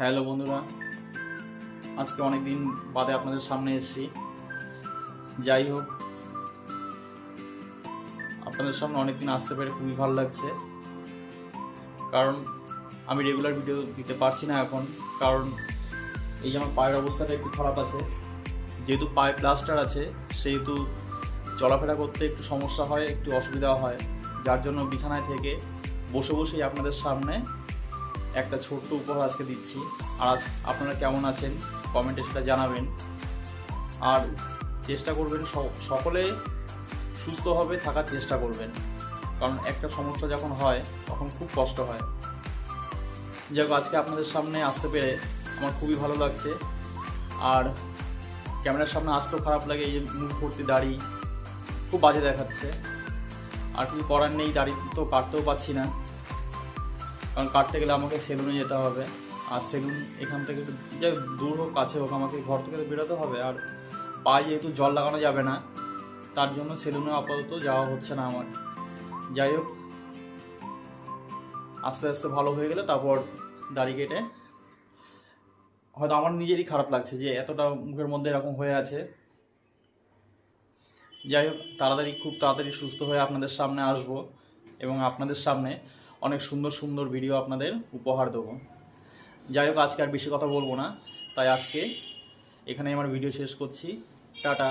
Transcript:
Hello বন্ধুরা, আজকে অনেক দিন বাদে আপনাদের সামনে এসেছি। যাই হোক, আপনাদের সামনে অনেক দিন আসতে পেরে খুবই ভালো লাগছে। কারণ আমি রেগুলার ভিডিও দিতে পারছি না এখন, কারণ এই যে আমার পায়ের অবস্থাটা একটু খারাপ আছে। যেহেতু পায়ে প্লাস্টার আছে, সেহেতু চলাফেরা করতে একটু সমস্যা হয়, একটু অসুবিধা হয়। যার জন্য বিছানায় থেকে বসে বসেই আপনাদের সামনে একটা ছোট্ট উপহার আজকে দিচ্ছি। আর আজ আপনারা কেমন আছেন? কমেন্টে সেটা জানাবেন। আর চেষ্টা করবেন সকলে সুস্থভাবে থাকার চেষ্টা করবেন। কারণ একটা সমস্যা যখন হয়, তখন খুব কষ্ট হয়। যাই আজকে আপনাদের সামনে আসতে পেরে আমার খুবই ভালো লাগছে। আর ক্যামেরার সামনে আসতেও খারাপ লাগে, এই যে মুখ ভর্তি দাড়ি খুব বাজে দেখাচ্ছে। আর কিছু করার নেই, দাড়ি তো কাটতেও পাচ্ছি না। কারণ কাটতে গেলে আমাকে সেলুনে যেতে হবে। আর সেলুন এখান থেকে যাই দূর হোক, কাছে হোক, আমাকে ঘর থেকে বেরোতে হবে। আর পায়ে যেহেতু জল লাগানো যাবে না, তার জন্য সেলুনে আপাতত যাওয়া হচ্ছে না আমার। যাই হোক, আস্তে আস্তে ভালো হয়ে গেলে তারপর দাড়ি কেটে, হয়তো আমার নিজেরই খারাপ লাগছে যে এতটা মুখের মধ্যে এরকম হয়ে আছে। যাই হোক, তাড়াতাড়ি, খুব তাড়াতাড়ি সুস্থ হয়ে আপনাদের সামনে আসব এবং আপনাদের সামনে অনেক সুন্দর সুন্দর ভিডিও আপনাদের উপহার দেবো। যাই হোক, আজকে আর বেশি কথা বলব না। তাই আজকে এখানে আমার ভিডিও শেষ করছি। টাটা।